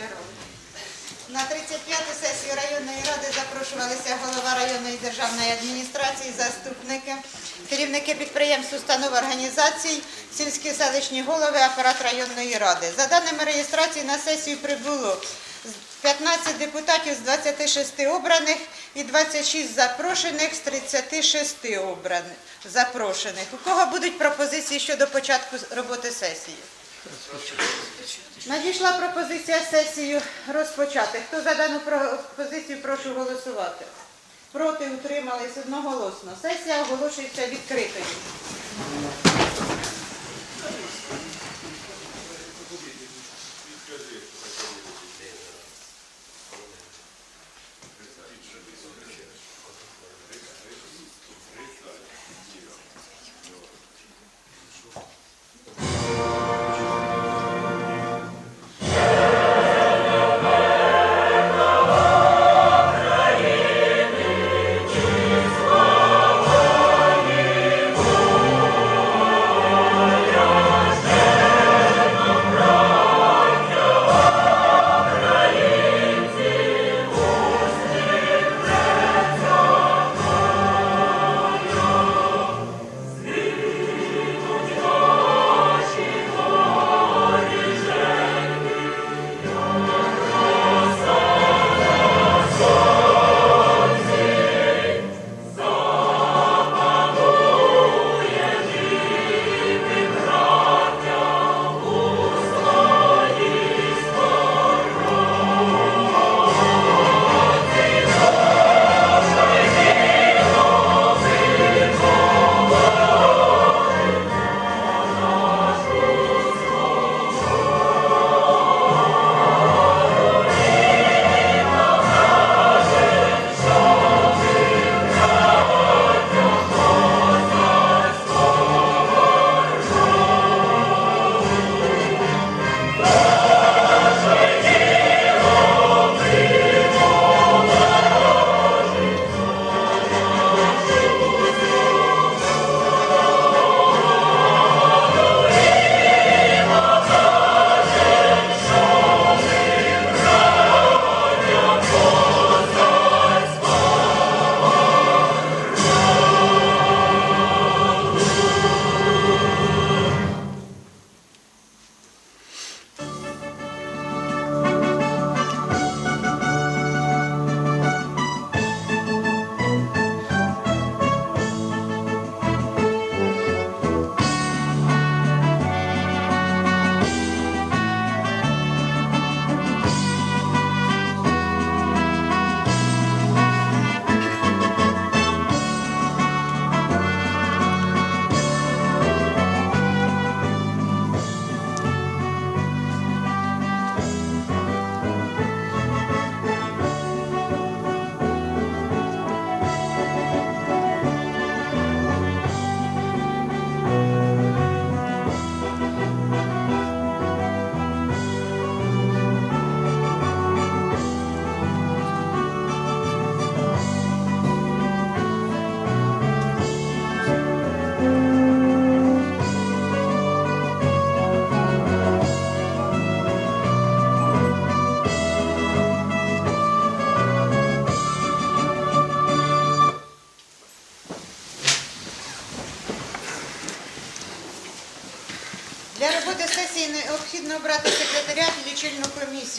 Гончаров. На 35-ту сесію районної ради запрошувалися голова районної державної адміністрації, заступники, керівники підприємств, установ організацій, сільські селищні голови, апарат районної ради. За даними реєстрації на сесію прибуло 15 депутатів з 26 обраних і 26 запрошених з 36 обраних запрошених. У кого будуть пропозиції щодо початку роботи сесії? Надійшла пропозиція сесію розпочати. Хто за дану пропозицію, прошу голосувати. Проти утримались одноголосно. Сесія оголошується відкритою.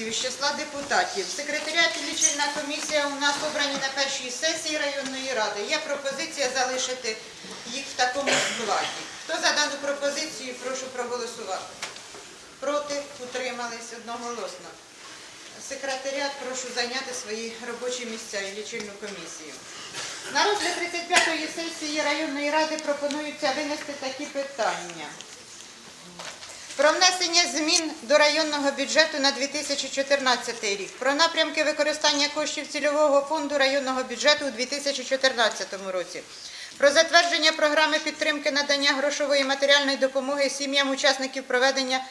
Комісію з числа депутатів. Секретаріат і лічильна комісія у нас обрані на першій сесії районної ради. Є пропозиція залишити їх в такому складі. Хто за дану пропозицію, прошу проголосувати. Проти утримались одноголосно. Секретаріат прошу зайняти свої робочі місця і лічильну комісію. На розгляд 35-ї сесії районної ради пропонується винести такі питання. Про внесення змін до районного бюджету на 2014 рік. Про напрямки використання коштів цільового фонду районного бюджету у 2014 році. Про затвердження програми підтримки надання грошової матеріальної допомоги сім'ям учасників проведення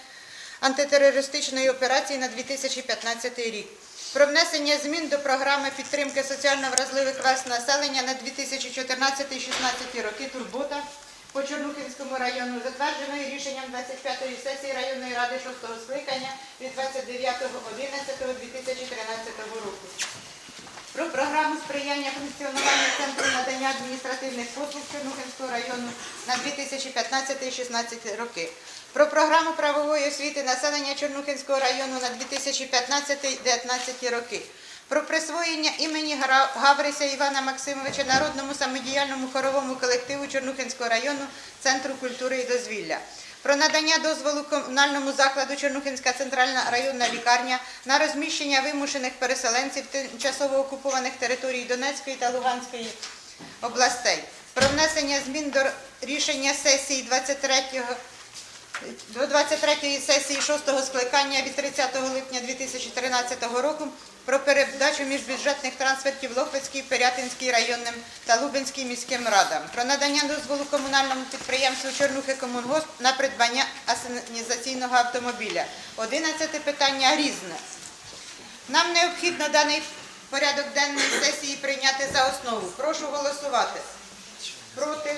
антитерористичної операції на 2015 рік. Про внесення змін до програми підтримки соціально вразливих верст населення на 2014-2016 роки Турбота по Чорнухинському району, затвердженої рішенням 25-ї сесії районної ради 6-го скликання від 29.11.2013 року. Про програму сприяння функціонуванню Центру надання адміністративних послуг Чорнухинського району на 2015-2016 роки. Про програму правової освіти населення Чорнухинського району на 2015-2019 роки. Про присвоєння імені Гаврися Івана Максимовича народному самодіяльному хоровому колективу Чорнухинського району Центру культури і дозвілля. Про надання дозволу комунальному закладу Чорнухинська центральна районна лікарня на розміщення вимушених переселенців тимчасово окупованих територій Донецької та Луганської областей. Про внесення змін до рішення сесії 23 до 23-ї сесії 6-го скликання від 30 липня 2013 року про передачу міжбюджетних трансфертів Лохвицькій, Пирятинській районним та Лубенській міським радам, про надання дозволу комунальному підприємству Чорнухи Комунгосп на придбання асенізаційного автомобіля. 11 питання різне. Нам необхідно даний порядок денний сесії прийняти за основу. Прошу голосувати. Проти?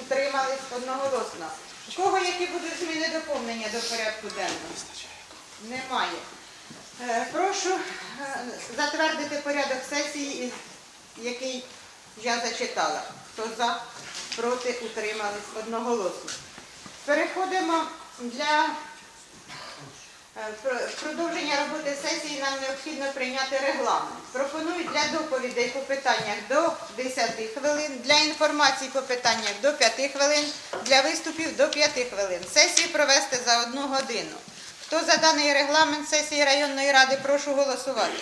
Утримались одноголосно. Кого які будуть зміни доповнення до порядку денного? Немає. Е, Прошу е, затвердити порядок сесії, який я зачитала. Хто за, проти, утримались одноголосно. Переходимо для Е, Продовження роботи сесії нам необхідно прийняти регламент. Пропоную для доповідей по питаннях до 10 хвилин, для інформації по питаннях до 5 хвилин, для виступів до 5 хвилин. Сесію провести за одну годину. Хто за даний регламент сесії районної ради, прошу голосувати.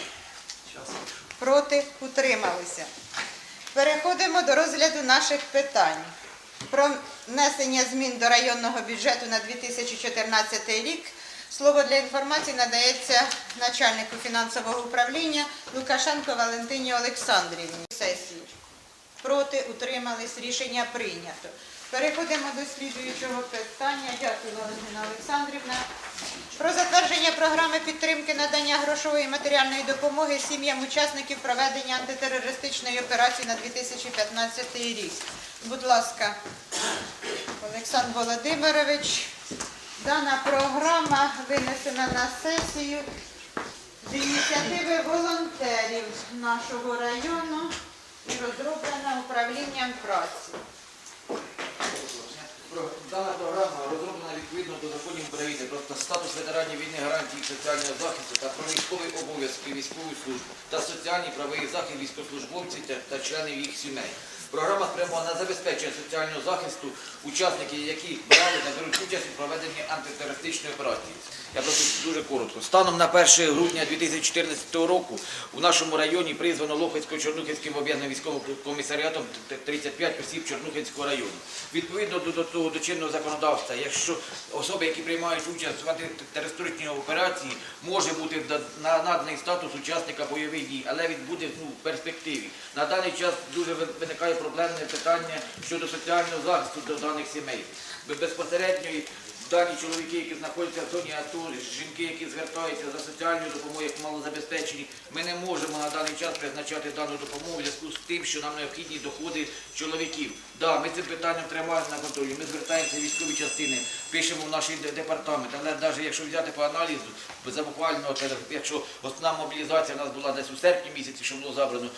Проти утрималися. Переходимо до розгляду наших питань. Про внесення змін до районного бюджету на 2014 рік. Слово для інформації надається начальнику фінансового управління Лукашенко Валентині Олександрівні. Сесії. Проти утримались. Рішення прийнято. Переходимо до слідуючого питання. Дякую, Валентина Олександрівна. Про затвердження програми підтримки надання грошової і матеріальної допомоги сім'ям учасників проведення антитерористичної операції на 2015 рік. Будь ласка, Олександр Володимирович. Дана програма винесена на сесію з ініціативи волонтерів нашого району і розроблена управлінням праці. Дана програма розроблена відповідно до законів України про статус ветеранів війни, гарантії соціального захисту та про військові обов'язки, військову службу та соціальний правовий захист військовослужбовців та членів їх сімей. Програма спрямована на забезпечення соціального захисту учасників, які брали та беруть участь у проведенні антитерористичної операції. Я просто дуже коротко. Станом на 1 грудня 2014 року у нашому районі призвано Лохвицько-Чорнухинським об'єднаним військовим комісаріатом 35 осіб Чорнухинського району. Відповідно до, того до чинного законодавства, якщо особи, які приймають участь в антитерористичній операції, може бути наданий статус учасника бойових дій, але він буде ну, в перспективі. На даний час дуже виникає проблемне питання щодо соціального захисту до даних сімей. Безпосередньо дані чоловіки, які знаходяться в зоні АТО, жінки, які звертаються за соціальною допомогою, як малозабезпечені, ми не можемо на даний час призначати дану допомогу в зв'язку з тим, що нам необхідні доходи чоловіків. Да, ми цим питанням тримаємо на контролі. Ми звертаємося в військові частини, пишемо в наш де- департамент, але навіть якщо взяти по аналізу, за буквально, якщо основна мобілізація у нас була десь у серпні місяці, що було забрано,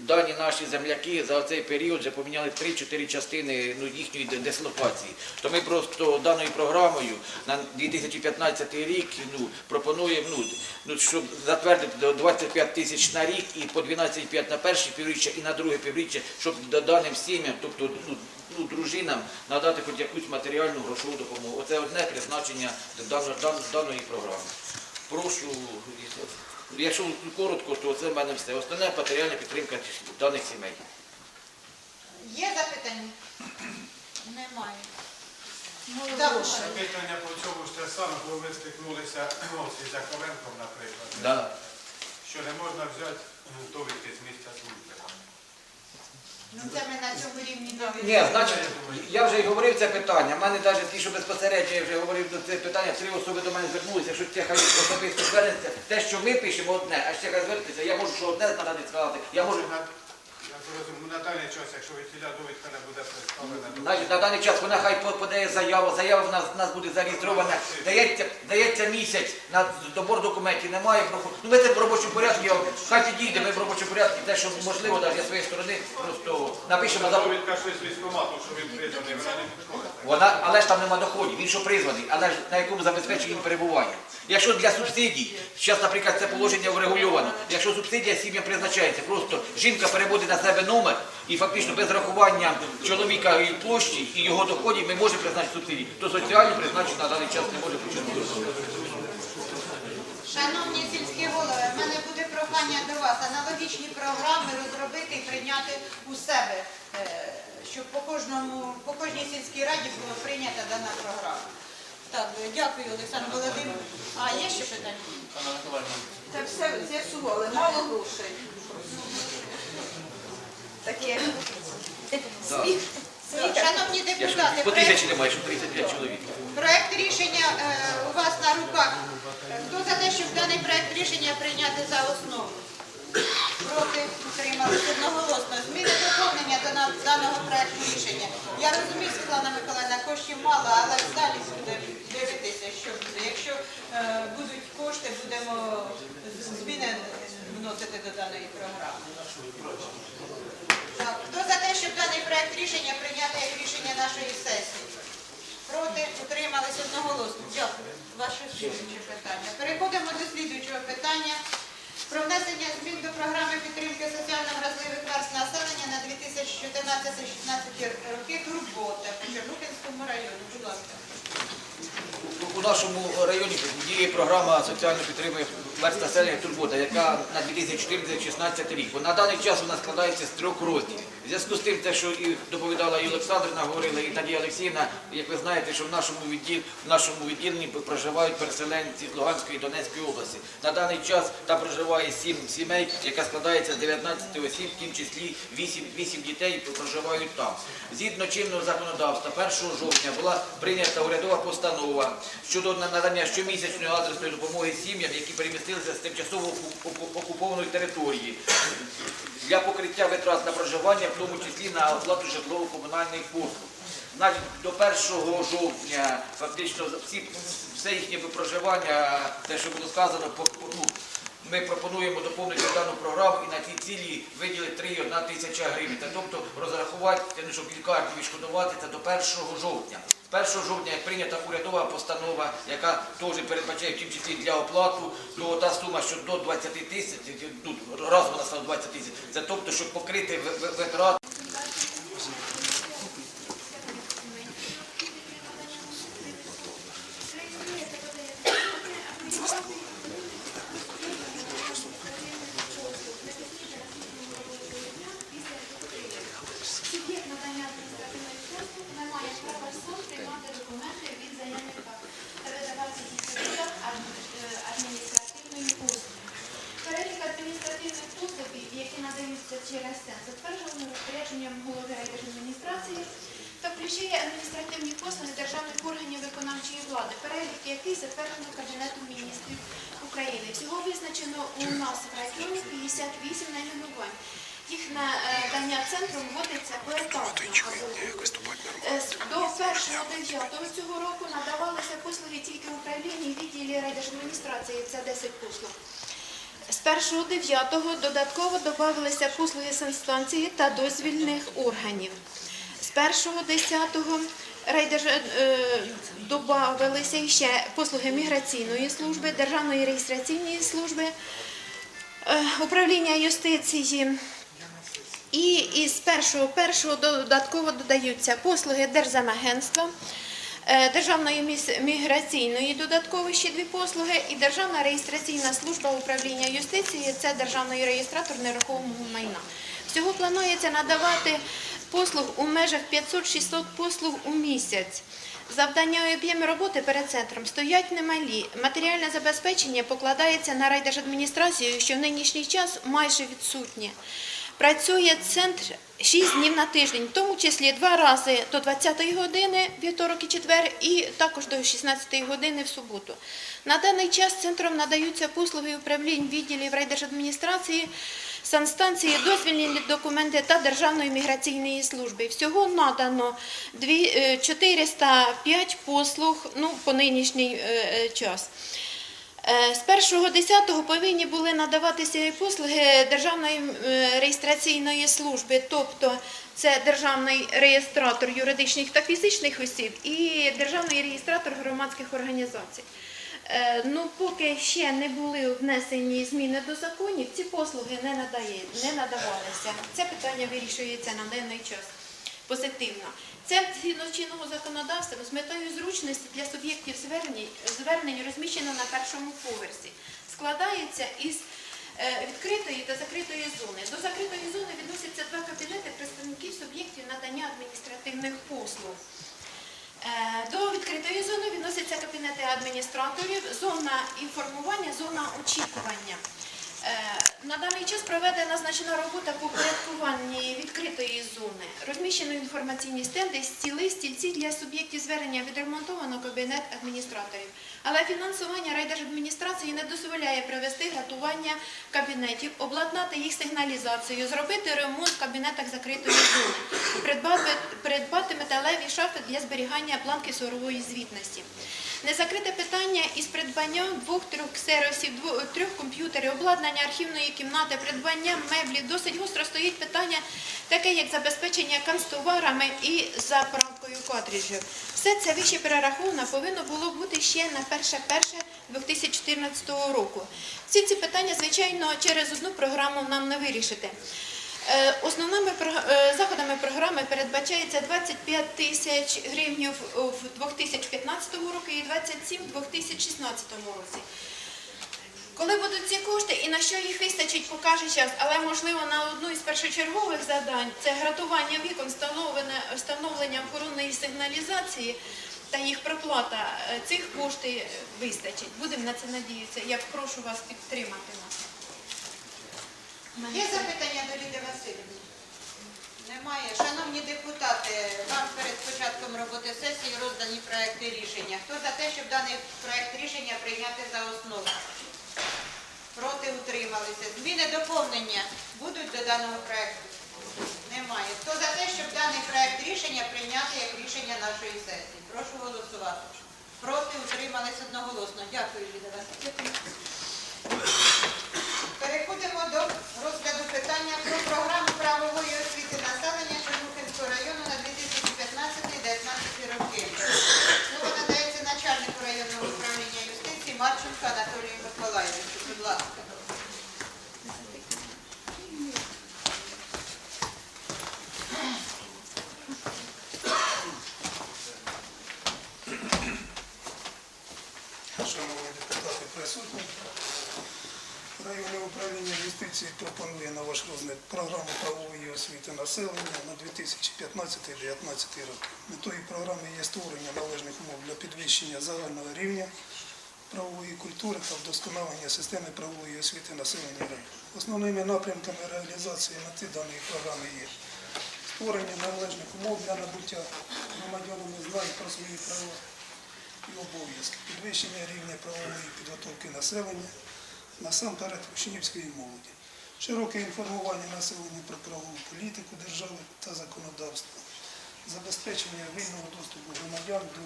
дані наші земляки за цей період вже поміняли 3-4 частини ну, їхньої дислокації. То ми просто даною програмою на 2015 рік ну, пропонуємо, ну, ну, щоб затвердити до 25 тисяч на рік і по 12,5 на перше півріччя і на друге півріччя, щоб даним сім'ям, тобто ну, ну, дружинам надати хоч якусь матеріальну грошову допомогу. Оце одне призначення даної, програми. Прошу, якщо коротко, то це в мене все. Основне матеріальна підтримка даних сімей. Є запитання? Немає. Питання по цьому ж те саме, бо ви стикнулися ось із Яковенком, наприклад, Да. що не можна взяти довідки з місця служби. Ну це ми на цьому рівні довели. Ні, я вже й говорив це питання. У мене навіть ті, що безпосередньо я вже говорив до це питання, три особи до мене звернулися, що це хай особисто звернеться. Те, що ми пишемо одне, а ще хай звернеться, я можу що одне наразі сказати, я можу Я на даний час, якщо від тіля довідка не буде представлена, Значить, на даний час вона хай по- подає заяву, заява в нас, в нас буде зареєстрована, дається, дається місяць на добор документів, немає проходу. Ну ми це в робочому порядку, я, хай підійде, ми в робочому порядку, те, що можливо, навіть я своєї сторони, просто напишемо за довідка щось з військкомату, що він призваний, вона не підходить. Вона, але ж там нема доходів, він що призваний, але ж на якому забезпеченні він перебуває. Якщо для субсидій, зараз, наприклад, це положення врегульовано, якщо субсидія сім'ям призначається, просто жінка переводить на себе номер і фактично без рахування чоловіка і площі і його доходів ми можемо призначити субсидії, то соціально призначити на даний час не може почати. Шановні сільські голови, в мене буде прохання до вас аналогічні програми розробити і прийняти у себе, е, щоб по кожному, по кожній сільській раді була прийнята дана програма. Так, дякую, Олександр Володимирович. А є ще питання? Це все з'ясували, мало грошей. Таке. Сміх. Сміх. Шановні депутати, по проект, тисячі немає, що 35 чоловік. проект рішення е, у вас на руках. Хто за те, щоб даний проект рішення прийняти за основу? Проти утрималися одноголосно. Зміни доповнення до на- даного проекту рішення. Я розумію, Світлана Миколаївна, коштів мало, але далі буде дивитися, що буде. Якщо е, будуть кошти, будемо з- зміни вносити до даної програми. Так, хто за те, щоб даний проект рішення прийняти як рішення нашої сесії? Проти утримались одноголосно. Дякую. Ваше слідуюче питання. Переходимо до слідуючого питання. Про внесення змін до програми підтримки соціально вразливих верст населення на 2014-2016 роки турбота по Чорнухинському району. Будь ласка. У нашому районі діє програма соціальної підтримки верст населення Турбота, яка на 2014-2016 рік. На даний час вона складається з трьох розділів. В зв'язку з тим, те, що і доповідала і Олександрівна говорила, і Надія Олексіївна, як ви знаєте, що в нашому відділ, в нашому відділенні проживають переселенці з Луганської і Донецької області. На даний час там проживає сім сімей, яка складається з 19 осіб, в тім числі 8, 8 дітей проживають там. Згідно чинного законодавства, 1 жовтня була прийнята урядова постанова щодо надання щомісячної адресної допомоги сім'ям, які перемістилися з тимчасово оку- оку- окупованої території для покриття витрат на проживання, тому числі на оплату житлово-комунальних послуг. Значить, до 1 жовтня фактично всі, все їхнє проживання, те, що було сказано, ну, ми пропонуємо доповнити дану програму і на ті цілі виділити 3,1 тисяча гривень. Тобто розрахувати, щоб лікарні відшкодувати це до 1 жовтня. З 1 жовтня прийнята урядова постанова, яка теж передбачає в тім числі для оплату, то та сума, що до 20 тисяч, ну, разом вона стала 20 тисяч, це тобто, щоб покрити ви- ви- витрати. Суб'єкт надання адміністративної послуг не має права сам приймати документи від заявника та видавати їх суб'єкт адміністративної послуги. Перелік адміністративних послугів, які надаються через це, затверджено розпорядженням голови райдержадміністрації та включає адміністративні послуги державних органів виконавчої влади, перелік який затверджено Кабінетом міністрів України. Всього визначено у нас в районі 58 найменувань. Їх надання центром вводиться поетапно. Е, з- До 1.9 цього року надавалися послуги тільки в управлінні і відділі райдержадміністрації, це 10 послуг. З 1.9 додатково додавалися послуги санстанції та дозвільних органів. З 1.10 райдерж... е, додавалися ще послуги міграційної служби, Державної реєстраційної служби, е, управління юстиції. І першого першого додатково додаються послуги Держзамагентства, Державної міс- міграційної додатково ще дві послуги і Державна реєстраційна служба управління юстиції це державний реєстратор нерухомого майна. Всього планується надавати послуг у межах 500-600 послуг у місяць. Завдання і об'єми роботи перед центром стоять немалі. Матеріальне забезпечення покладається на райдержадміністрацію, що в нинішній час майже відсутнє. Працює центр 6 днів на тиждень, в тому числі два рази до 20-ї години, вівторок і четвер, і також до 16-ї години в суботу. На даний час центром надаються послуги управлінь відділів райдержадміністрації санстанції, дозвільні документи та Державної міграційної служби. Всього надано дві- е, 405 послуг ну, по нинішній е, е, час. Е, З 1.10 повинні були надаватися і послуги Державної е, реєстраційної служби, тобто це державний реєстратор юридичних та фізичних осіб і державний реєстратор громадських організацій. Е, Ну, поки ще не були внесені зміни до законів, ці послуги не, надає, не надавалися. Це питання вирішується на даний час позитивно. Це згідно чинного законодавства з метою зручності для суб'єктів звернень, звернень розміщено на першому поверсі. Складається із е, відкритої та закритої зони. До закритої зони відносяться два кабінети представників суб'єктів надання адміністративних послуг. Е, До відкритої зони відносяться кабінети адміністраторів, зона інформування, зона очікування. Е, На даний час проведена значна робота по порядкуванні відкритої зони. Розміщено інформаційні стенди, стіли, стільці для суб'єктів звернення відремонтовано кабінет адміністраторів. Але фінансування райдержадміністрації не дозволяє провести гратування кабінетів, обладнати їх сигналізацією, зробити ремонт в кабінетах закритої зони, придбати, придбати металеві шафи для зберігання планки сурової звітності. Незакрите питання із придбанням двох-трьох ксеросів, дво- трьох комп'ютерів, обладнання архівної кімнати, придбання меблів. Досить гостро стоїть питання, таке як забезпечення канцтоварами і заправкою картриджів. Все це вище перераховано повинно було бути ще на 1.1.2014 року. Всі ці питання, звичайно, через одну програму нам не вирішити. Е, Основними е, заходами програми передбачається 25 тисяч гривень в 2015 році і 27 в 2016 році. Коли будуть ці кошти і на що їх вистачить, покаже час, але можливо на одну із першочергових завдань це гратування вікон, встановлення охоронної сигналізації та їх проплата. е, Цих коштів вистачить. Будемо на це надіятися. Я прошу вас підтримати нас. Є запитання до Ліди Васильівни? Немає. Шановні депутати, вам перед початком роботи сесії роздані проекти рішення. Хто за те, щоб даний проект рішення прийняти за основу? Проти утрималися. Зміни доповнення будуть до даного проекту? Немає. Хто за те, щоб даний проект рішення прийняти як рішення нашої сесії? Прошу голосувати. Проти утримались одноголосно. Дякую, Ліда Васильівна. Переходимо до розгляду питання про програму правової освіти населення Чорнухинського району на 2015-2019 роки. Слово надається начальнику районного управління юстиції Марченко Анатолію Миколаївичу. Будь ласка. Шановні депутати присутні. Районне управління юстиції пропонує на ваш розгляд програму правової освіти населення на 2015-2019 роки. Метою програми є створення належних умов для підвищення загального рівня правової культури та вдосконалення системи правової освіти населення району. Основними напрямками реалізації мети даної програми є створення належних умов для набуття громадянами знань про свої права і обов'язки, підвищення рівня правової підготовки населення, насамперед учнівської молоді, широке інформування населення про правову політику держави та законодавство, забезпечення вільного доступу громадян до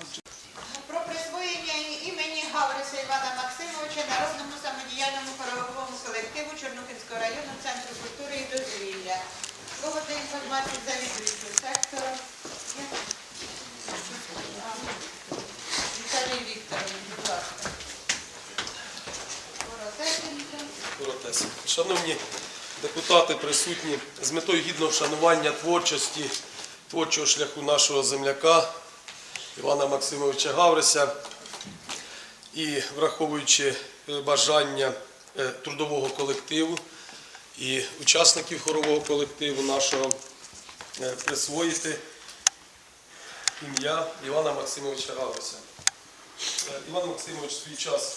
Про присвоєння імені Гавриса Івана Максимовича народному самодіяльному хоровому колективу Чорнухинського району Центру культури і дозвілля. Слово для інформації завідуючого сектора. Віталій Вікторович, будь ласка. Коротесенько. Коротесенько. Шановні депутати, присутні, з метою гідного вшанування творчості, творчого шляху нашого земляка Івана Максимовича Гавриса і враховуючи е, бажання е, трудового колективу і учасників хорового колективу нашого е, присвоїти ім'я Івана Максимовича Гавриса. Е, Іван Максимович в свій час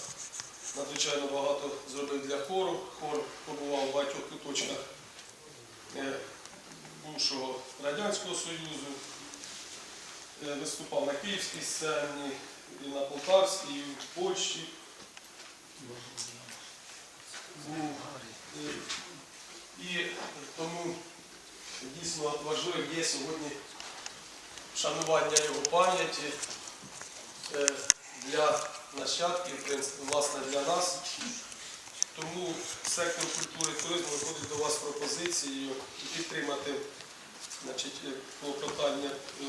надзвичайно багато зробив для хору. Хор побував у багатьох куточках е, бувшого Радянського Союзу, Е, виступав на Київській сцені, і на Полтавській, і в Польщі. Е, І важливим є сьогодні шанування його пам'яті для нащадків, в принципі, власне для нас. Тому сектор культури і туризму виходить до вас з пропозицією підтримати значить, е, клопотання е,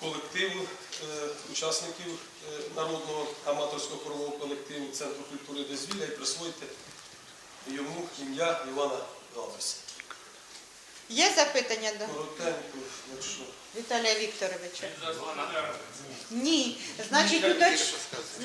колективу е, учасників е, народного аматорського хорового колективу Центру культури дозвілля і присвоїти йому ім'я Івана Галуся. Є запитання до Коротенько, якщо. Віталія Вікторовича? Ні. Значить, уточ...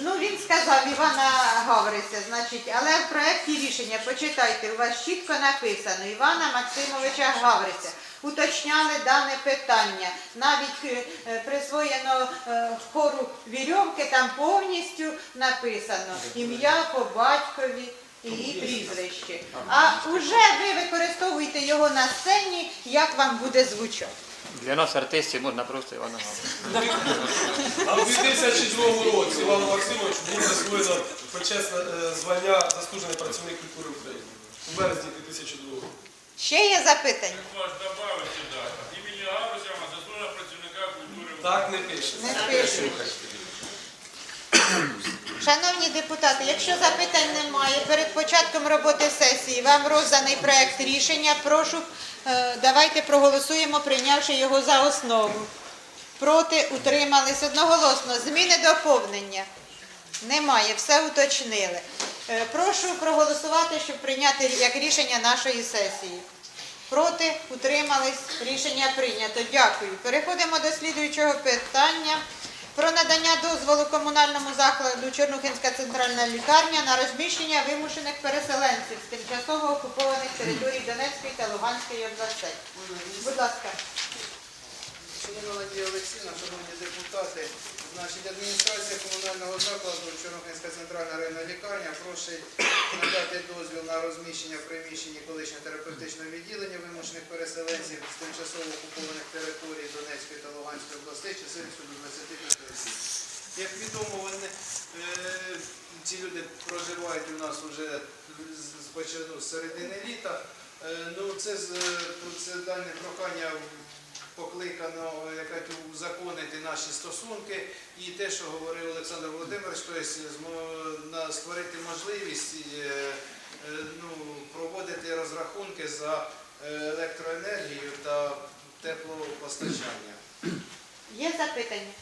ну він сказав Івана Гавриця, значить, але в проєкті рішення, почитайте, у вас чітко написано Івана Максимовича Гавриця. Уточняли дане питання. Навіть е, е, присвоєно е, хору вірьовки, там повністю написано ім'я по батькові і прізвище. А вже ви використовуєте його на сцені, як вам буде звучати. Для нас, артистів, можна просто Івана. А в 2002 році Івану Максимовичу було присвоєно почесне е, звання заслужений працівник культури України у березні 2002 року. Ще є запитання? Імені Гаврися, заслуженого працівника культури. Так не пише. Не пишуть. Шановні депутати, якщо запитань немає, перед початком роботи сесії вам розданий проект рішення. Прошу, е, давайте проголосуємо, прийнявши його за основу. Проти утримались одноголосно. Зміни доповнення. Немає, все уточнили. Е, Прошу проголосувати, щоб прийняти як рішення нашої сесії. Проти утримались. Рішення прийнято. Дякую. Переходимо до слідуючого питання. Про надання дозволу комунальному закладу Чорнухинська центральна лікарня на розміщення вимушених переселенців з тимчасово окупованих територій Донецької та Луганської областей. Будь ласка. Шановна Надія Олексійовна, шановні депутати, значить, адміністрація комунального закладу Чорнобильська центральна районна лікарня просить надати дозвіл на розміщення в приміщенні колишнього терапевтичного відділення вимушених переселенців з тимчасово окупованих територій Донецької та Луганської областей чисельністю до 25 осіб. Як відомо, вони, е, ці люди проживають у нас вже з, з, середини літа. Е, ну, це, з, це дане прохання покликано узаконити наші стосунки і те, що говорив Олександр Володимирович, тобто створити можливість е, е, ну, проводити розрахунки за електроенергію та теплопостачання. Є запитання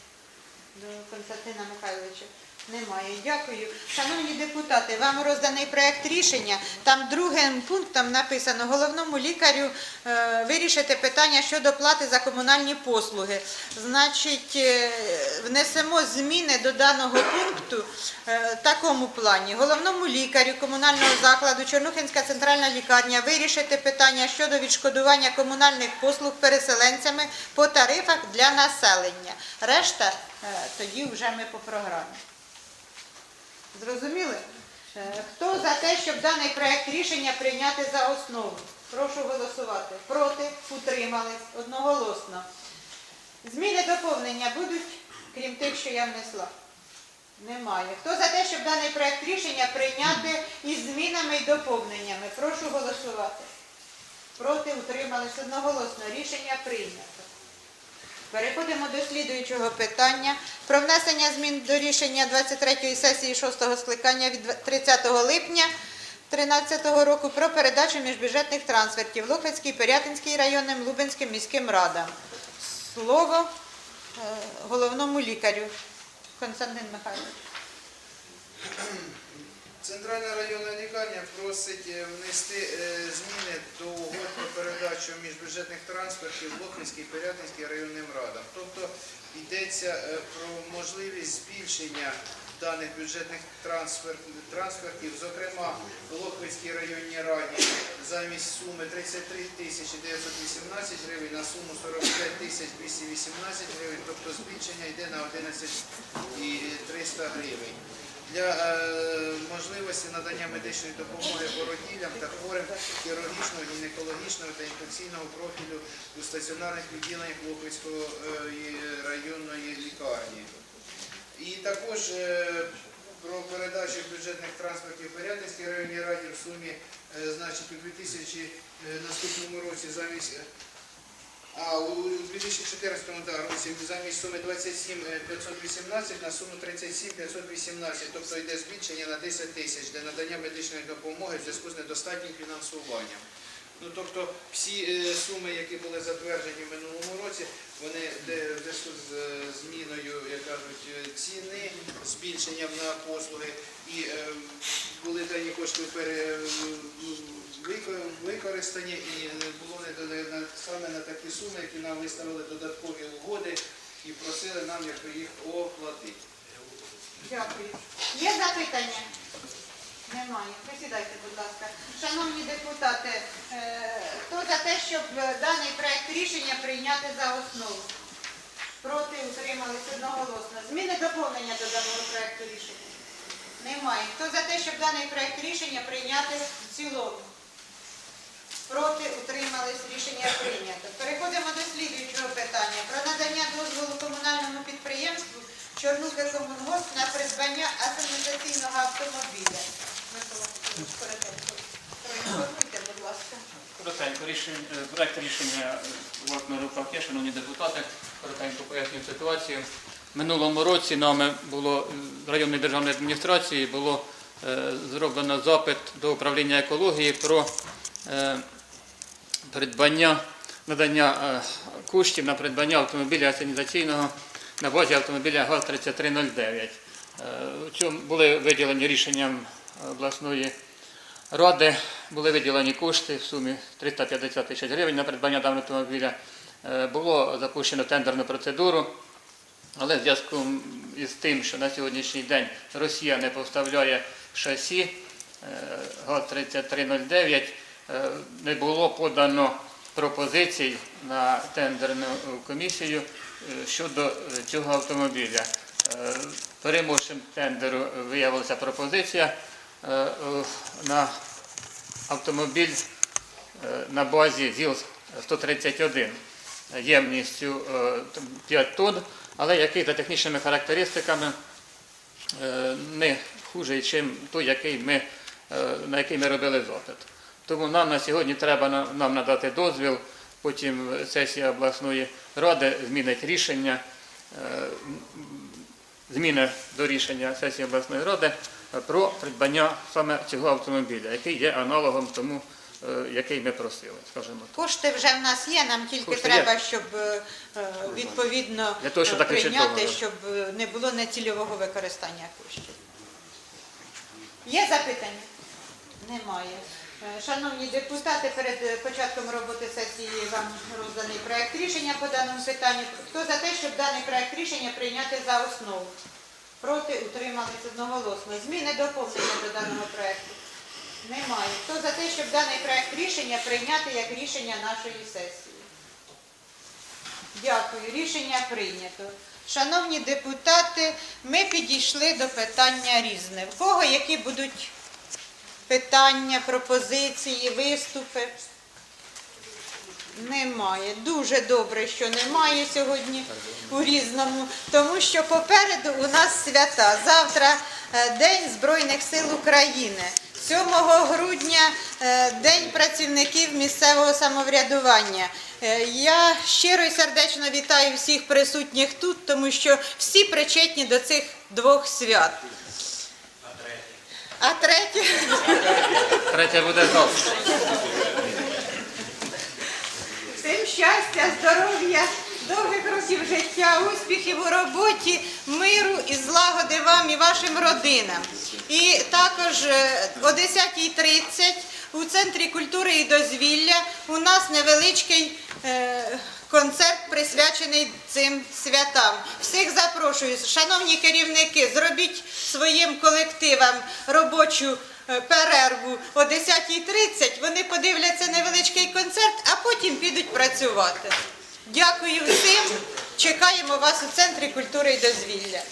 до Константина Михайловича? Немає. Дякую. Шановні депутати, вам розданий проект рішення. Там другим пунктом написано головному лікарю е, вирішити питання щодо плати за комунальні послуги. Значить, е, внесемо зміни до даного пункту е, в такому плані. Головному лікарю комунального закладу Чорнухинська центральна лікарня вирішити питання щодо відшкодування комунальних послуг переселенцями по тарифах для населення. Решта тоді вже ми по програмі. Зрозуміли? Е, Хто за те, щоб даний проект рішення прийняти за основу? Прошу голосувати. Проти? Утримались? Одноголосно. Зміни доповнення будуть, крім тих, що я внесла? Немає. Хто за те, щоб даний проект рішення прийняти із змінами і доповненнями? Прошу голосувати. Проти? Утримались? Одноголосно. Рішення прийнято. Переходимо до слідуючого питання про внесення змін до рішення 23-ї сесії 6-го скликання від 30 липня 2013 року про передачу міжбюджетних трансфертів Лохвицький, Пирятинський районним, Лубенським міським радам. Слово е, головному лікарю Константин Михайлович. Центральна районна лікарня просить е, внести е, зміни до угод про передачу міжбюджетних трансфертів Лохвицькій, Пирятинській районним радам. Тобто йдеться е, про можливість збільшення даних бюджетних трансфертів, зокрема в Лохвицькій районній раді замість суми 33 тисячі 918 гривень на суму 45 тисяч 218 гривень, тобто збільшення йде на 11 300 гривень для е, можливості надання медичної допомоги породіллям та хворим хірургічного, гінекологічного та інфекційного профілю у стаціонарних відділеннях Лохвицької районної лікарні. І також е, про передачу бюджетних транспортів Порядинській районній раді в сумі, е, значить, у 2000 е, наступному році замість А у 2014 році замість суми 27 518 на суму 37 518, тобто йде збільшення на 10 тисяч для надання медичної допомоги в зв'язку з недостатнім фінансуванням. Ну, тобто всі е, суми, які були затверджені в минулому році, вони в зв'язку з е, зміною, як кажуть, е, ціни, збільшенням на послуги і е, були дані кошти пере, використані і було не саме на такі суми, які нам виставили додаткові угоди і просили нам якби, їх оплатити. Дякую. Є запитання? Немає. Присідайте, будь ласка. Шановні депутати, е, хто за те, щоб даний проект рішення прийняти за основу? Проти утримались одноголосно. Зміни доповнення до даного проекту рішення? Немає. Хто за те, щоб даний проект рішення прийняти в цілому? Проти утримались рішення прийнято. Переходимо до слідуючого питання про надання дозволу комунальному підприємству Чорнуки Комунгосп на придбання асенізаційного автомобіля. Микола коротенько. Проінформуйте, рішення, е, проект рішення е, у на руках шановні депутати. Коротенько пояснюю ситуацію. Минулому році нами було е, районної державної адміністрації було зроблено запит до управління екології про придбання, надання е, коштів на придбання автомобіля асенізаційного на базі автомобіля ГАЗ-3309. Е, цьому були виділені рішенням обласної ради, були виділені кошти в сумі 350 тисяч гривень на придбання даного автомобіля. Е, Було запущено тендерну процедуру, але в зв'язку із тим, що на сьогоднішній день Росія не поставляє шасі е, ГАЗ-3309, е, не було подано пропозицій на тендерну комісію е, щодо е, цього автомобіля. Е, Переможцем тендеру виявилася пропозиція е, е, на автомобіль е, на базі ЗІЛ-131 ємністю е, 5 тонн, але який за технічними характеристиками е, не хуже, ніж той, е, на який ми робили запит. Тому нам на сьогодні треба нам надати дозвіл, потім сесія обласної ради змінить рішення, е, зміни до рішення сесії обласної ради про придбання саме цього автомобіля, який є аналогом тому, е, який ми просили, скажімо так. Кошти вже в нас є, нам тільки Кошти треба, є. щоб е, відповідно Для того, щоб прийняти, щоб не було нецільового використання коштів. Є запитання? Немає. Е, Шановні депутати, перед е, початком роботи сесії вам розданий проект рішення по даному питанню. Хто за те, щоб даний проект рішення прийняти за основу? Проти утримались одноголосно. Зміни доповнення до даного проекту? Немає. Хто за те, щоб даний проект рішення прийняти як рішення нашої сесії? Дякую. Рішення прийнято. Шановні депутати, ми підійшли до питання різне. В кого які будуть питання, пропозиції, виступи? Немає. Дуже добре, що немає сьогодні у різному, тому що попереду у нас свята. Завтра е, День Збройних сил України. 7 грудня е, День працівників місцевого самоврядування. Е, Я щиро і сердечно вітаю всіх присутніх тут, тому що всі причетні до цих двох свят. А третє? Третє буде завтра. Всім щастя, здоров'я, довгих років життя, успіхів у роботі, миру і злагоди вам і вашим родинам. І також е, о 10.30 у Центрі культури і дозвілля у нас невеличкий е, концерт присвячений цим святам. Всіх запрошую. Шановні керівники, зробіть своїм колективам робочу е, перерву о 10.30. Вони подивляться невеличкий концерт, а потім підуть працювати. Дякую всім. Чекаємо вас у Центрі культури і дозвілля.